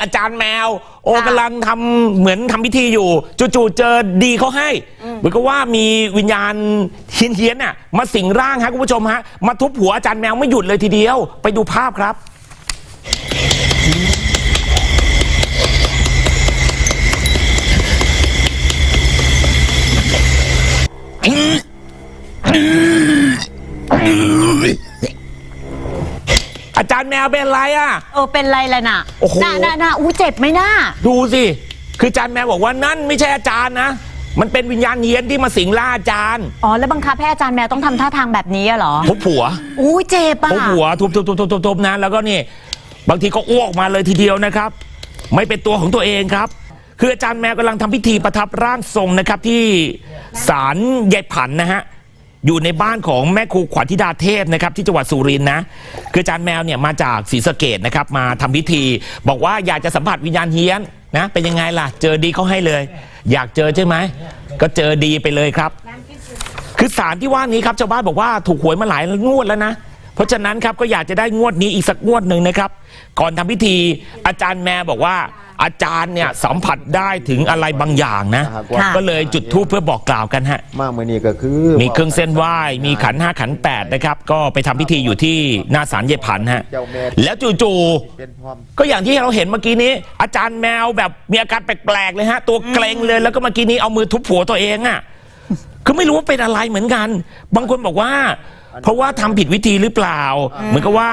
อาจารย์แมว โอค่ะกำลังทำเหมือนทำพิธีอยู่ จู่ๆเจอดีเขาให้เหมือนกับว่ามีวิญญาณเฮี้ยนๆน่ะมาสิงร่างฮะคุณผู้ชมฮะมาทุบหัวอาจารย์แมวไม่หยุดเลยทีเดียว ไปดูภาพครับาจารย์แมวเป็นอะไรอะ เออเป็นไรล่ะน่ะโอ้โห น่าน่าน่าอู้เจ็บไหมน่าดูสิ คืออาจารย์แมวบอกว่านั่นไม่ใช่อาจารย์นะ มันเป็นวิญญาณเฮี้ยนที่มาสิงล่าอาจารย์อ๋อแล้วบังคับให้อาจารย์แมวต้องทำท่าทางแบบนี้อะเหรอทุบหัวอู้เจ็บอะทุบหัวทุบทุบทุบทุบทุบทุบนะ แล้วก็นี่ บางทีก็อ้วกมาเลยทีเดียวนะครับ ไม่เป็นตัวของตัวเองครับ คืออาจารย์แมวกำลังทำพิธีประทับร่างทรงนะครับที่ศาลยายผันนะฮะ อยู่ในบ้านของแม่ครูขวัญธิดาเทพนะครับที่จังหวัดสุรินทร์นะคืออาจารย์แมวเนี่ยมาจากศรีสะเกดนะครับมาทำพิธี บอกว่าอยากจะสัมผัสวิญญาณเฮี้ยนนะเป็นยังไงล่ะ เจอดีเขาให้เลย อยากเจอใช่ไหมก็เจอดีไปเลยครับ คือสารที่ว่านี้ครับชาวบ้านบอกว่าถูกหวยมาหลายงวดแล้วนะ เพราะฉะนั้นครับก็อยากจะได้งวดนี้อีกสักงวดหนึ่งนะครับ ก่อนทำพิธีอาจารย์แม่บอกว่า อาจารย์เนี่ยสัมผัสได้ถึงอะไรบางอย่างนะค่ะก็เลยจุดธูปเพื่อบอกกล่าวกันฮะมากมือนี้ก็คือ มีเครื่องเส้นไหว้มีขันห้าขันแปดนะครับ ก็ไปทำพิธีอยู่ที่หน้าศาลเยผันฮะเจ้าแม่แล้วจู่เป็นพร้อมๆก็อย่างที่เราเห็นเมื่อกี้นี้ อาจารย์แมวแบบมีอาการแปลกๆเลยฮะตัวเกรงเลยแล้วก็เมื่อกี้นี้เอามือทุบหัวตัวเองอะคือไม่รู้ว่าเป็นอะไรเหมือนกัน บางคนบอกว่า เพราะว่าทำผิดวิธีหรือเปล่า เหมือนกับว่า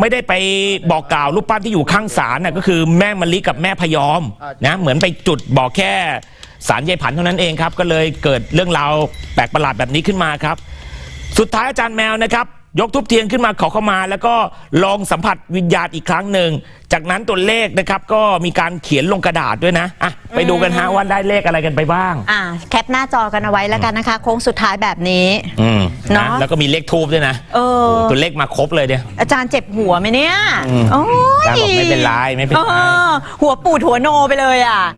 ไม่ได้ไปบอกกล่าวรูปปั้นที่อยู่ข้างศาลน่ะก็คือแม่มะลิกับแม่พยอมนะเหมือนไปจุดบอกแค่ศาลยายผันเท่านั้นเองครับ ก็เลยเกิดเรื่องราวแปลกประหลาดแบบนี้ขึ้นมาครับ สุดท้ายอาจารย์แมวนะครับ ยกทุบเทียนขึ้นมาขอเข้ามา แล้วก็ลองสัมผัสวิญญาณอีกครั้งหนึ่ง จากนั้นตัวเลขนะครับ ก็มีการเขียนลงกระดาษด้วยนะอะไปดูกันฮะว่าได้เลขอะไรกันไปบ้าง อ่าแคปหน้าจอกันเอาไว้แล้วกันนะคะ โค้งสุดท้ายแบบนี้ อืม เนนะอะ แล้วก็มีเลขทูบด้วยนะเออ ตัวเลขมาครบเลยเนี่ย อาจารย์เจ็บหัวไหมเนี่ยอืมโอ้ยอาจารย์บอกไม่เป็นไรไม่เป็นไร ออหัวปูดหัวโนไปเลยอะ